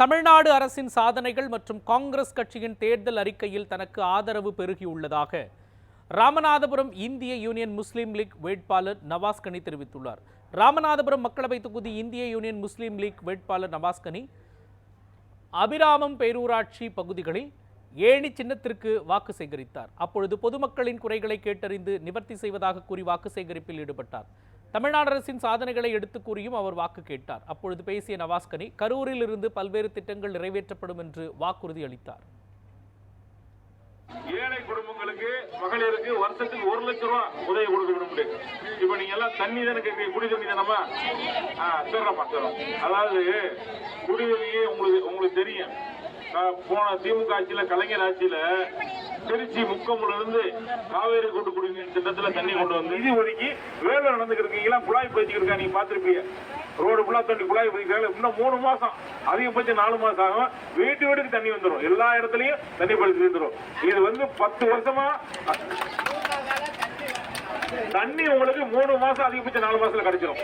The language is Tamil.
தமிழ்நாடு அரசின் சாதனைகள் மற்றும் காங்கிரஸ் கட்சியின் தேர்தல் அறிக்கையில் தனக்கு ஆதரவு பெருகியுள்ளதாக ராமநாதபுரம் இந்திய யூனியன் முஸ்லீம் லீக் வேட்பாளர் நவாஸ் கனி தெரிவித்துள்ளார். ராமநாதபுரம் மக்களவை தொகுதி இந்திய யூனியன் முஸ்லீம் லீக் வேட்பாளர் நவாஸ் கனி அபிராமம் பேரூராட்சி பகுதிகளில் ஏணி சின்னத்திற்கு வாக்கு சேகரித்தார். அப்பொழுது பொதுமக்களின் குறைகளை கேட்டறிந்து நிவர்த்தி செய்வதாக கூறி வாக்கு சேகரிப்பில் ஈடுபட்டார். தமிழ்நாடு அரசின் சாதனைகளை எடுத்துக் கூறியும் அவர் வாக்கு கேட்டார். அப்பொழுது பேசிய நவாஸ்கனி கரூரில் இருந்து பல்வேறு திட்டங்கள் நிறைவேற்றப்படும் என்று வாக்குறுதி அளித்தார். ஏழை குடும்பங்களுக்கு மகளிருக்கு வருஷத்துக்கு ஒரு லட்சம் ரூபாய் உதவி கொடுக்கணும் எல்லாம் தண்ணி தானே கேட்குறீங்க? குடி தண்ணி தானம்மா ஆ சொல்றேம்மா சொல்றோம் அதாவது குடி தண்ணியே உங்களுக்கு உங்களுக்கு தெரியும். போன திமுக ஆட்சியில கலைஞர் ஆட்சியில திருச்சி முக்கம்ல இருந்து காவேரி கூட்டு குடிநீர் திட்டத்துல தண்ணி கொண்டு வந்து நிதி ஒதுக்கி வேலை நடந்துக்கிட்டு இருக்கீங்களா குழாய் பயிற்சிக்கு இருக்கா நீங்க பாத்திருப்பீங்க ரோடு ஃபுல்லா தண்ணி குழாய் பயிற்சிக்காங்க இன்னும் மூணு மாசம். அதிகபட்சம் நாலு மாசம் ஆகும். வீட்டு வீட்டுக்கு தண்ணி வந்துடும் எல்லா இடத்துலயும் தண்ணி படுத்து வந்துடும் இது வந்து பத்து வருஷமா தண்ணி உங்களுக்கு மூணு மாசம் அதிகபட்சம் நாலு மாசத்துல கிடைச்சிடும்